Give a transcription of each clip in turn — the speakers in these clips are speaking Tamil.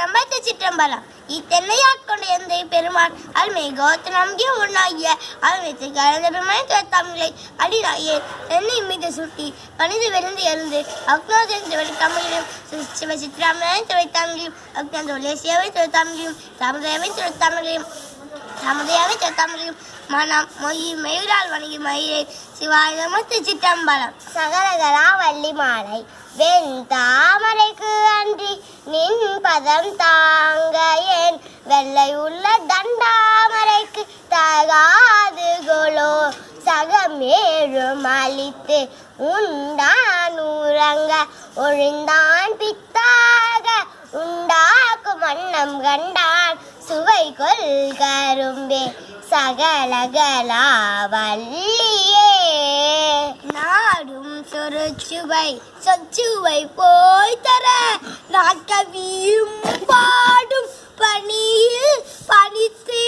நம்பத்து சிற்றம்பலம். இத்தென்னையாட்கொண்ட எந்தை பெருமான்? அருமை கோத்த நம்பிய உண்ணாகிய அருமைத்து கலந்த பெருமானை துரத்தாமலை அடிநாயே தென்னை மீது சுட்டி பணிந்து விருந்து எழுந்து அக்னோதன் வழி தமிழிலும் சிவ சித்ராமனை துவைத்தாமலையும் அக்னோதோலிய சேவை துவைத்தாமலையும் சமுதாயமை துவைத்தாமலையும் சமுதாயமை துவைத்தாமலையும் மனம் மொழி மயிலால் வணங்கி மயிரை சிவாயமத்து சிற்றம்பலம். சகலகலா வள்ளி மாலை. வெண் தாமரைக்கு அன்றி நின் பதம் தாங்க என் வெள்ளை உள்ள தண்டாமரைக்கு தகாது கொலோ. சகமேழும் அழித்து உண்டான் உறங்க. ஒழிந்தான் பித்தாக உண்டாக்கும் வண்ணம் கண்டான். சுவை கொள் கரும்பே. சகலகலா வள்ளியே. ஒரு சுவை சொச்சுவை போய் தர நாட்கவியும் பாடும் பணியில் பணித்து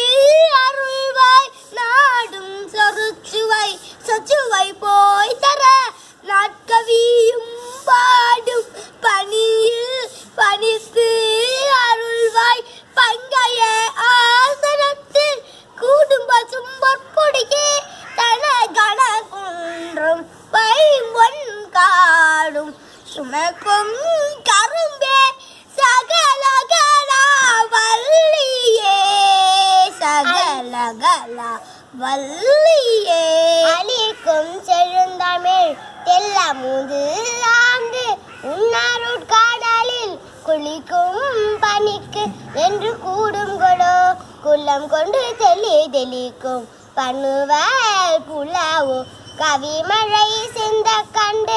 அருள்வாய் நாடும் சொருச்சுவை சொச்சுவை போய் தர வள்ளியே. அழிக்கும் செழுந்தமிழ் தெல்லமுது ஆண்டு உன்னாருட்காடலில் குளிக்கும் பணிக்கு என்று கூடும் கொடோ. குள்ளம் கொண்டு தெளி தெளிக்கும் பண்ணுவல் புலாவோ. கவிமழை சிந்த கண்டு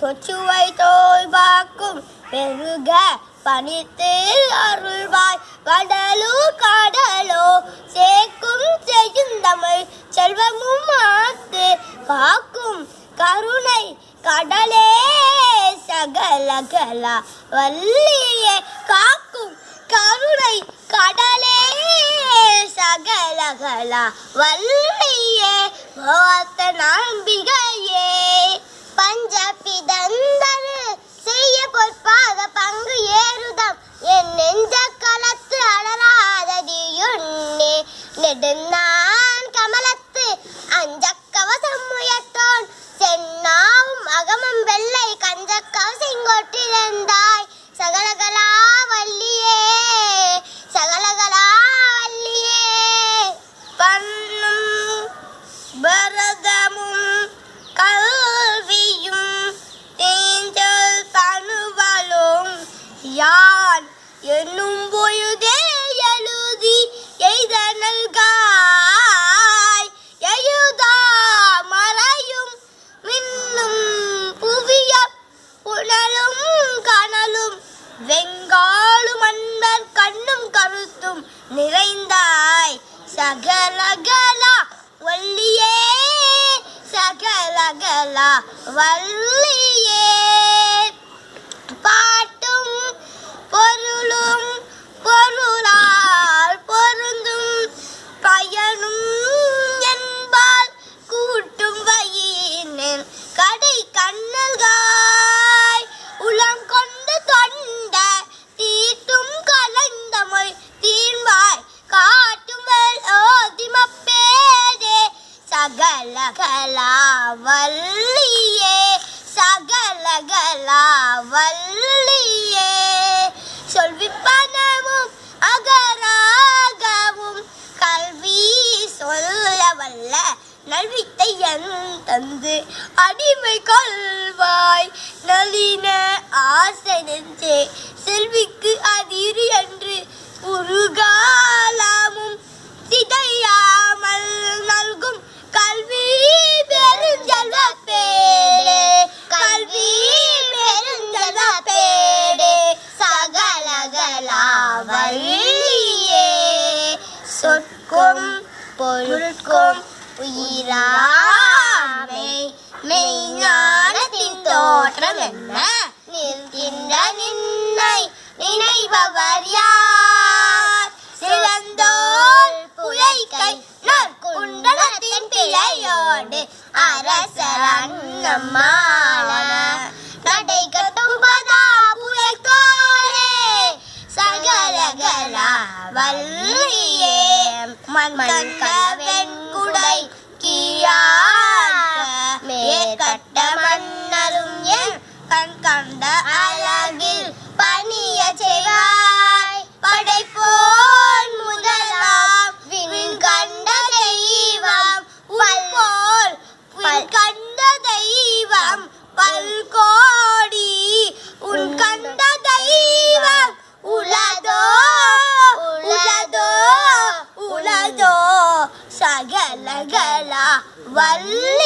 சொச்சுவை தோய்வாக்கும் பெருக பணித்து அருள்வாய். கடலோ கடலோ சேர்க்கும் செய்யும் தமிழ் செல்வமும் ஆத்து. காக்கும் கருணை கடலே சகலகலா. வள்ளியே காக்கும் கருணை கடலே சகலகலா. வள்ளியே போத்த நம்பிகையே பஞ்சபிதந்தரு செய்ய பொற்பாத பங்கு ஏறுதம். என் நெஞ்ச களத்து அலராததியுன்னே நெடுந்தான் கமலத்து அஞ்ச கவசம் முயற்றோன். சென்னாவும் அகமம் வெள்ளை கஞ்ச கவசங்கொட்டிருந்தாய் சகலகலா வள்ளியே சகலகலா வள்ளியே. பண்ணும் பரதமும் வள்ளியே பாட்டும் பொருளும் பொருளால் பொருந்தும். பயனும் என்பால் கூட்டும் வயினேன் கடை கண்ணல்காய். உளம் கொண்டு தொண்ட தீட்டும் கலந்தமை தீன்வாய். காட்டும் ஓதிமப்பேதே. சகலகலா அடிமை கொள்வாய் நளின ஆசை நெஞ்சே செல்விக்கு அதிரு என்று உருகாலாமும் சிதையாமல் நல்கும் கல்வி பெருஞ்செல்வ பேடே கல்வி பெருஞ்செல்வ பேடே சகலகலா சொற்கும் பொருட்கும் மெய் மெய்ஞானத்தின் தோற்றம் என்ன நிற்கின்ற நின்னை நினைபவர் யார் சிறந்தோர் புழைக்கை நற்குண்டலத்தின் பிழையோடு அரசர் அண்ணம்மான நடை கட்டும் பதா வல்லியே மன்மன் கண் கண்ட அழகில் பணிய செய்வாய். படைப்போன் முதலாம் வின் கண்ட தெய்வம் உன் போல் கண்ட தெய்வம் பல்கோடி உன் கண்ட தெய்வம் உலதோ உலதோ உலதோ சகலகலா வல்லி